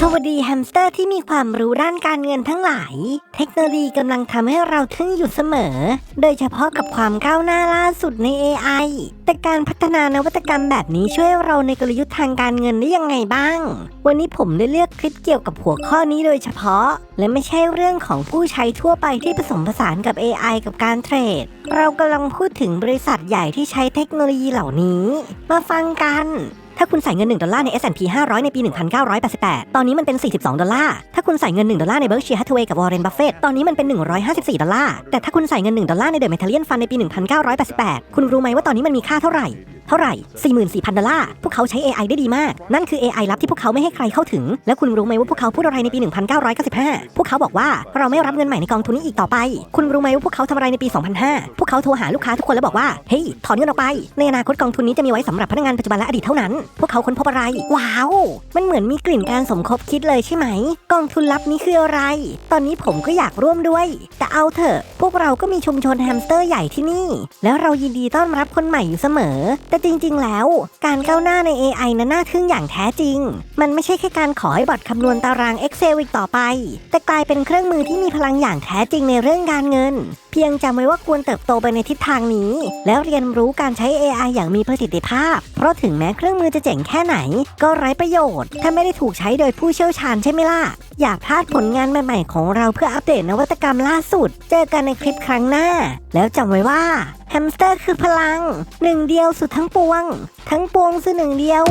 สวัสดีแฮมสเตอร์ที่มีความรู้ด้านการเงินทั้งหลาย เทคโนโลยีกำลังทำให้เราทึ่งอยู่เสมอ โดยเฉพาะกับความก้าวหน้าล่าสุดใน AI แต่การพัฒนานวัตกรรมแบบนี้ช่วยเราในกลยุทธ์ทางการเงินได้ยังไงบ้าง วันนี้ผมได้เลือกคลิปเกี่ยวกับหัวข้อนี้โดยเฉพาะ และไม่ใช่เรื่องของผู้ใช้ทั่วไปที่ผสมผสานกับ AI กับการเทรด เรากำลังพูดถึงบริษัทใหญ่ที่ใช้เทคโนโลยีเหล่านี้ มาฟังกัน ถ้าคุณใส่เงิน 1 ดอลลาร์ใน S&P 500 ในปี 1988 ตอนนี้มันเป็น 42 ดอลลาร์ ถ้าคุณใส่เงิน 1 ดอลลาร์ในเบิร์กเชียร์ฮัตเวย์กับวอร์เรนบัฟเฟตตอนนี้มันเป็น 154 ดอลลาร์ แต่ถ้าคุณใส่เงิน 1 ดอลลาร์ในเดอะเมทัลเลียนฟันในปี 1988 คุณรู้ไหมว่าตอนนี้มันมีค่าเท่าไหร่ เท่าไหร่ 44,000 ดอลลาร์ พวกเขาใช้ AI ได้ดีมาก นั่นคือ AI ลับที่พวกเขาไม่ให้ใครเข้าถึง แล้วคุณรู้ไหมว่าพวกเขาพูดอะไรในปี 1995 พวกเขาบอกว่าเราไม่รับเงินใหม่ในกองทุนนี้อีกต่อไป คุณรู้ไหมว่าพวกเขาทำอะไรในปี 2005 พวกเขาโทรหาลูกค้าทุกคนแล้วบอกว่า เฮ้ย ถอนเงินออกไป ในอนาคตกองทุนนี้จะมีไว้สำหรับพนักงานปัจจุบันและอดีตเท่านั้น พวกเขาค้นพบอะไร ว้าว มันเหมือนมีกลิ่นการสมคบคิดเลยใช่ไหม กองทุนลับนี้คืออะไร ตอนนี้ผมก็อยากร่วมด้วย แต่เอาเถอะ พวกเราก็มีชุมชนแฮมสเตอร์ใหญ่ที่นี่ แล้วเรายินดีต้อนรับคนใหม่อยู่เสมอ แแต่จริง ๆ แล้ว การก้าวหน้าใน AI นั้นน่าทึ่งอย่างแท้จริง มันไม่ใช่แค่การขอให้บอทคำนวณตาราง Excel อีกต่อไป แต่กลายเป็นเครื่องมือที่มีพลังอย่างแท้จริงในเรื่องการเงิน พียงจำไว้ว่าควรเติบโตไปในทิศทางนี้ แล้วเรียนรู้การใช้ AI อย่างมีประสิทธิภาพ เพราะถึงแม้เครื่องมือจะเจ๋งแค่ไหน ก็ไร้ประโยชน์ ถ้าไม่ได้ถูกใช้โดยผู้เชี่ยวชาญใช่ไหมล่ะ อย่าพลาดผลงานใหม่ๆของเราเพื่ออัปเดตนวัตกรรมล่าสุด เจอกันในคลิปครั้งหน้า แล้วจำไว้ว่าแฮมสเตอร์คือพลัง หนึ่งเดียวสุดทั้งปวง ทั้งปวงคือหนึ่งเดียว